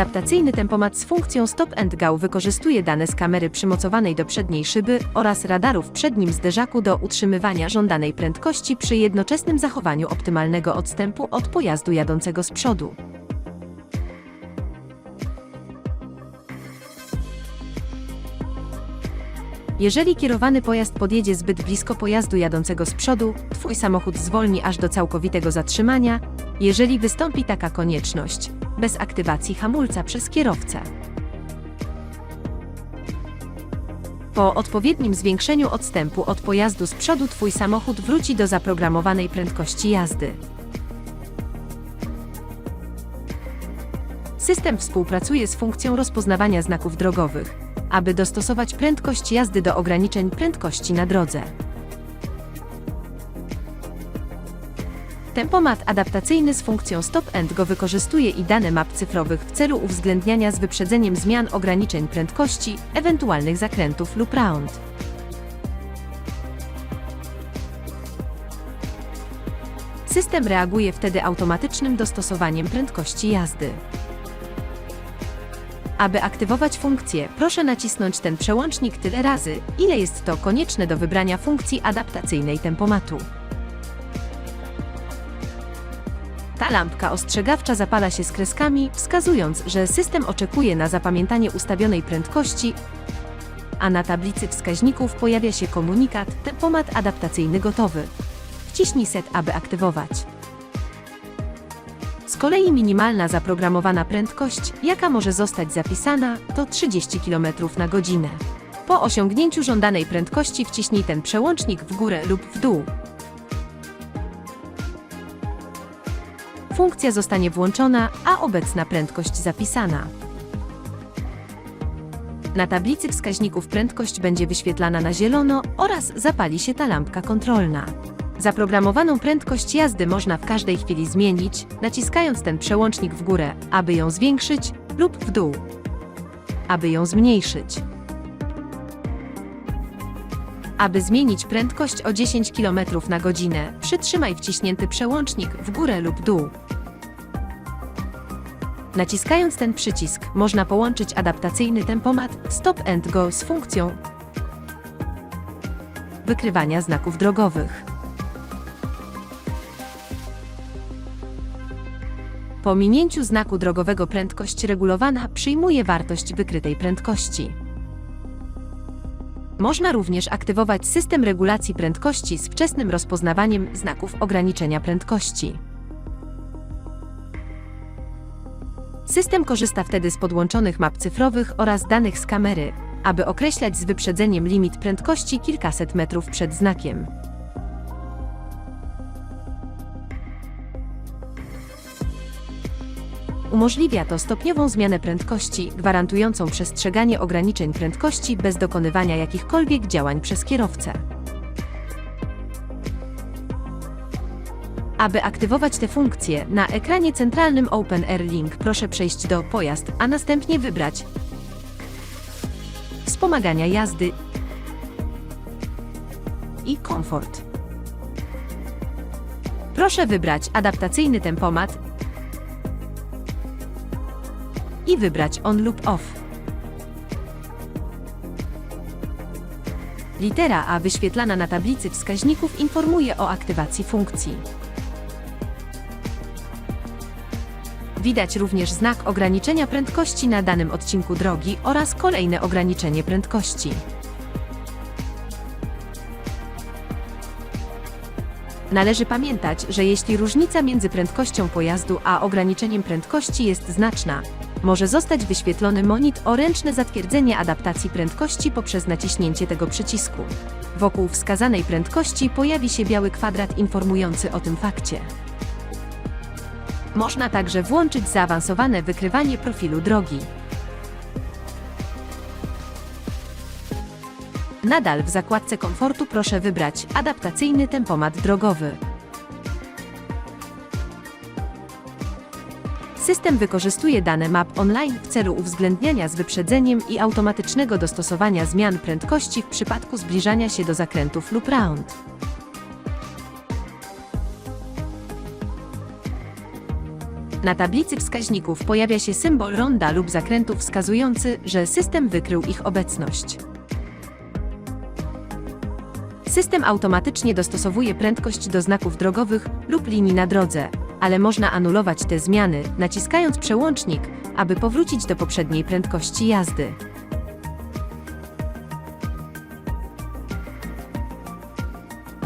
Adaptacyjny tempomat z funkcją Stop and Go wykorzystuje dane z kamery przymocowanej do przedniej szyby oraz radaru w przednim zderzaku do utrzymywania żądanej prędkości przy jednoczesnym zachowaniu optymalnego odstępu od pojazdu jadącego z przodu. Jeżeli kierowany pojazd podjedzie zbyt blisko pojazdu jadącego z przodu, Twój samochód zwolni aż do całkowitego zatrzymania, jeżeli wystąpi taka konieczność, bez aktywacji hamulca przez kierowcę. Po odpowiednim zwiększeniu odstępu od pojazdu z przodu Twój samochód wróci do zaprogramowanej prędkości jazdy. System współpracuje z funkcją rozpoznawania znaków drogowych, aby dostosować prędkość jazdy do ograniczeń prędkości na drodze. Tempomat adaptacyjny z funkcją Stop and Go wykorzystuje i dane map cyfrowych w celu uwzględniania z wyprzedzeniem zmian ograniczeń prędkości, ewentualnych zakrętów lub round. System reaguje wtedy automatycznym dostosowaniem prędkości jazdy. Aby aktywować funkcję, proszę nacisnąć ten przełącznik tyle razy, ile jest to konieczne do wybrania funkcji adaptacyjnej tempomatu. Ta lampka ostrzegawcza zapala się z kreskami, wskazując, że system oczekuje na zapamiętanie ustawionej prędkości, a na tablicy wskaźników pojawia się komunikat tempomat adaptacyjny gotowy. Wciśnij set, aby aktywować. Z kolei minimalna zaprogramowana prędkość, jaka może zostać zapisana, to 30 km na godzinę. Po osiągnięciu żądanej prędkości wciśnij ten przełącznik w górę lub w dół. Funkcja zostanie włączona, a obecna prędkość zapisana. Na tablicy wskaźników prędkość będzie wyświetlana na zielono oraz zapali się ta lampka kontrolna. Zaprogramowaną prędkość jazdy można w każdej chwili zmienić, naciskając ten przełącznik w górę, aby ją zwiększyć, lub w dół, aby ją zmniejszyć. Aby zmienić prędkość o 10 km na godzinę, przytrzymaj wciśnięty przełącznik w górę lub dół. Naciskając ten przycisk, można połączyć adaptacyjny tempomat Stop and Go z funkcją wykrywania znaków drogowych. Po minięciu znaku drogowego prędkość regulowana przyjmuje wartość wykrytej prędkości. Można również aktywować system regulacji prędkości z wczesnym rozpoznawaniem znaków ograniczenia prędkości. System korzysta wtedy z podłączonych map cyfrowych oraz danych z kamery, aby określać z wyprzedzeniem limit prędkości kilkaset metrów przed znakiem. Umożliwia to stopniową zmianę prędkości, gwarantującą przestrzeganie ograniczeń prędkości bez dokonywania jakichkolwiek działań przez kierowcę. Aby aktywować tę funkcję, na ekranie centralnym Open Air Link proszę przejść do Pojazd, a następnie wybrać Wspomagania jazdy i Komfort. Proszę wybrać adaptacyjny tempomat i wybrać On lub Off. Litera A wyświetlana na tablicy wskaźników informuje o aktywacji funkcji. Widać również znak ograniczenia prędkości na danym odcinku drogi oraz kolejne ograniczenie prędkości. Należy pamiętać, że jeśli różnica między prędkością pojazdu a ograniczeniem prędkości jest znaczna, może zostać wyświetlony monit o ręczne zatwierdzenie adaptacji prędkości poprzez naciśnięcie tego przycisku. Wokół wskazanej prędkości pojawi się biały kwadrat informujący o tym fakcie. Można także włączyć zaawansowane wykrywanie profilu drogi. Nadal w zakładce komfortu proszę wybrać adaptacyjny tempomat drogowy. System wykorzystuje dane map online w celu uwzględniania z wyprzedzeniem i automatycznego dostosowania zmian prędkości w przypadku zbliżania się do zakrętów lub round. Na tablicy wskaźników pojawia się symbol ronda lub zakrętu wskazujący, że system wykrył ich obecność. System automatycznie dostosowuje prędkość do znaków drogowych lub linii na drodze, ale można anulować te zmiany, naciskając przełącznik, aby powrócić do poprzedniej prędkości jazdy.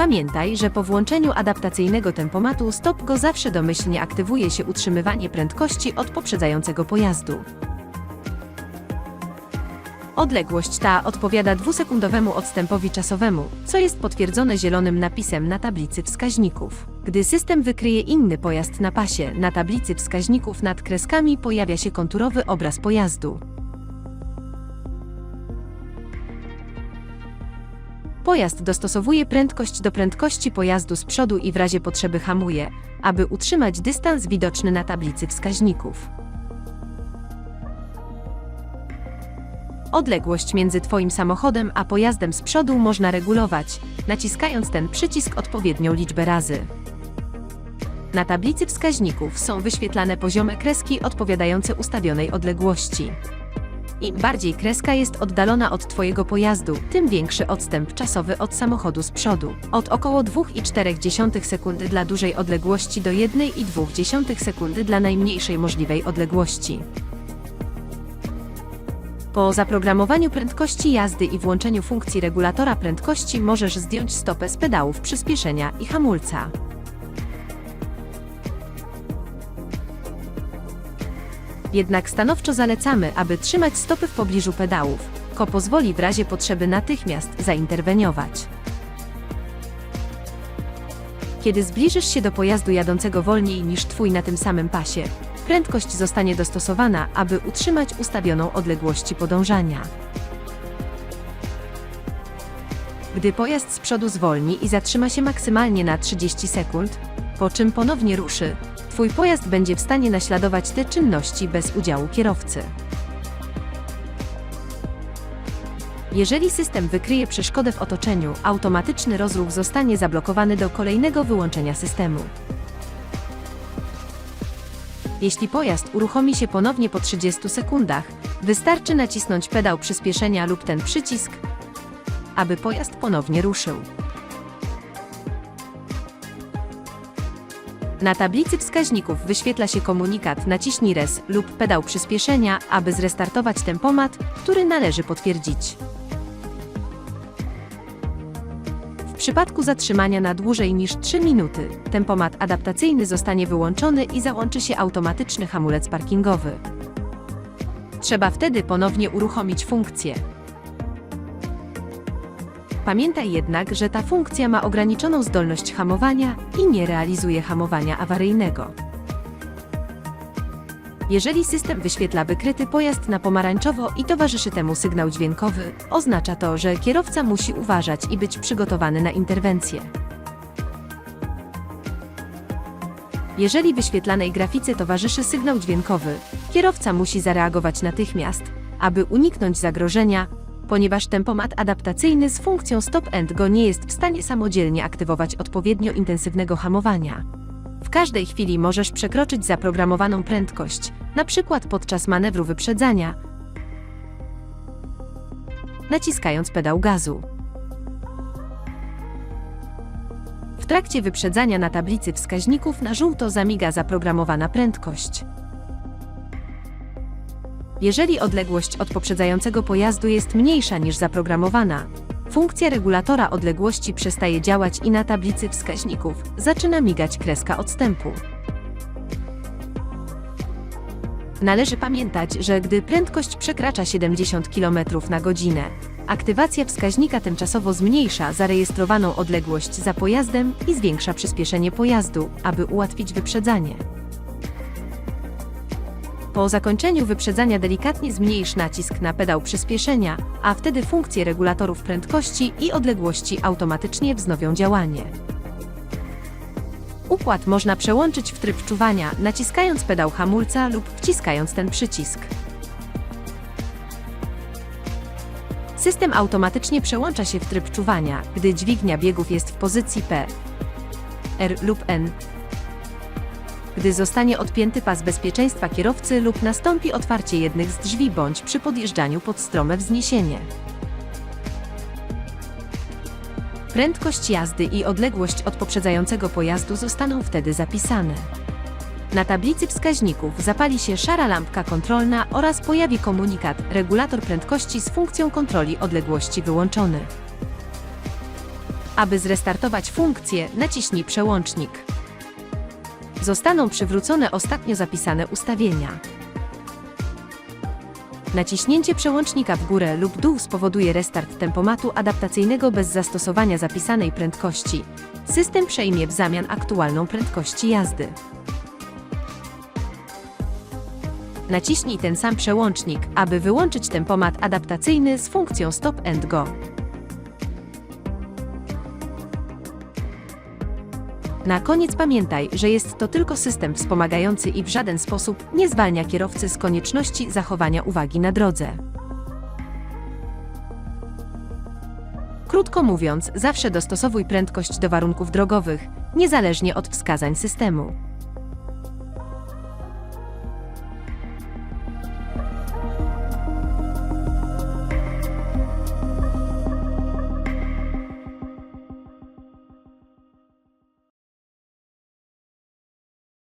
Pamiętaj, że po włączeniu adaptacyjnego tempomatu stop go zawsze domyślnie aktywuje się utrzymywanie prędkości od poprzedzającego pojazdu. Odległość ta odpowiada dwusekundowemu odstępowi czasowemu, co jest potwierdzone zielonym napisem na tablicy wskaźników. Gdy system wykryje inny pojazd na pasie, na tablicy wskaźników nad kreskami pojawia się konturowy obraz pojazdu. Pojazd dostosowuje prędkość do prędkości pojazdu z przodu i w razie potrzeby hamuje, aby utrzymać dystans widoczny na tablicy wskaźników. Odległość między Twoim samochodem a pojazdem z przodu można regulować, naciskając ten przycisk odpowiednią liczbę razy. Na tablicy wskaźników są wyświetlane poziome kreski odpowiadające ustawionej odległości. Im bardziej kreska jest oddalona od Twojego pojazdu, tym większy odstęp czasowy od samochodu z przodu. Od około 2,4 sekundy dla dużej odległości do 1,2 sekundy dla najmniejszej możliwej odległości. Po zaprogramowaniu prędkości jazdy i włączeniu funkcji regulatora prędkości możesz zdjąć stopę z pedałów przyspieszenia i hamulca. Jednak stanowczo zalecamy, aby trzymać stopy w pobliżu pedałów. Ko pozwoli w razie potrzeby natychmiast zainterweniować. Kiedy zbliżysz się do pojazdu jadącego wolniej niż Twój na tym samym pasie, prędkość zostanie dostosowana, aby utrzymać ustawioną odległości podążania. Gdy pojazd z przodu zwolni i zatrzyma się maksymalnie na 30 sekund, po czym ponownie ruszy, Twój pojazd będzie w stanie naśladować te czynności bez udziału kierowcy. Jeżeli system wykryje przeszkodę w otoczeniu, automatyczny rozruch zostanie zablokowany do kolejnego wyłączenia systemu. Jeśli pojazd uruchomi się ponownie po 30 sekundach, wystarczy nacisnąć pedał przyspieszenia lub ten przycisk, aby pojazd ponownie ruszył. Na tablicy wskaźników wyświetla się komunikat naciśnij res lub pedał przyspieszenia, aby zrestartować tempomat, który należy potwierdzić. W przypadku zatrzymania na dłużej niż 3 minuty, tempomat adaptacyjny zostanie wyłączony i załączy się automatyczny hamulec parkingowy. Trzeba wtedy ponownie uruchomić funkcję. Pamiętaj jednak, że ta funkcja ma ograniczoną zdolność hamowania i nie realizuje hamowania awaryjnego. Jeżeli system wyświetla wykryty pojazd na pomarańczowo i towarzyszy temu sygnał dźwiękowy, oznacza to, że kierowca musi uważać i być przygotowany na interwencję. Jeżeli wyświetlanej grafice towarzyszy sygnał dźwiękowy, kierowca musi zareagować natychmiast, aby uniknąć zagrożenia, ponieważ tempomat adaptacyjny z funkcją stop and go nie jest w stanie samodzielnie aktywować odpowiednio intensywnego hamowania. W każdej chwili możesz przekroczyć zaprogramowaną prędkość, przykład podczas manewru wyprzedzania, naciskając pedał gazu. W trakcie wyprzedzania na tablicy wskaźników na żółto zamiga zaprogramowana prędkość. Jeżeli odległość od poprzedzającego pojazdu jest mniejsza niż zaprogramowana, funkcja regulatora odległości przestaje działać i na tablicy wskaźników zaczyna migać kreska odstępu. Należy pamiętać, że gdy prędkość przekracza 70 km na godzinę, aktywacja wskaźnika tymczasowo zmniejsza zarejestrowaną odległość za pojazdem i zwiększa przyspieszenie pojazdu, aby ułatwić wyprzedzanie. Po zakończeniu wyprzedzania delikatnie zmniejsz nacisk na pedał przyspieszenia, a wtedy funkcje regulatorów prędkości i odległości automatycznie wznowią działanie. Układ można przełączyć w tryb czuwania, naciskając pedał hamulca lub wciskając ten przycisk. System automatycznie przełącza się w tryb czuwania, gdy dźwignia biegów jest w pozycji P, R lub N. gdy zostanie odpięty pas bezpieczeństwa kierowcy lub nastąpi otwarcie jednych z drzwi bądź przy podjeżdżaniu pod strome wzniesienie. Prędkość jazdy i odległość od poprzedzającego pojazdu zostaną wtedy zapisane. Na tablicy wskaźników zapali się szara lampka kontrolna oraz pojawi komunikat regulator prędkości z funkcją kontroli odległości wyłączony. Aby zrestartować funkcję, naciśnij przełącznik. Zostaną przywrócone ostatnio zapisane ustawienia. Naciśnięcie przełącznika w górę lub dół spowoduje restart tempomatu adaptacyjnego bez zastosowania zapisanej prędkości. System przejmie w zamian aktualną prędkości jazdy. Naciśnij ten sam przełącznik, aby wyłączyć tempomat adaptacyjny z funkcją Stop and Go. Na koniec pamiętaj, że jest to tylko system wspomagający i w żaden sposób nie zwalnia kierowcy z konieczności zachowania uwagi na drodze. Krótko mówiąc, zawsze dostosowuj prędkość do warunków drogowych, niezależnie od wskazań systemu.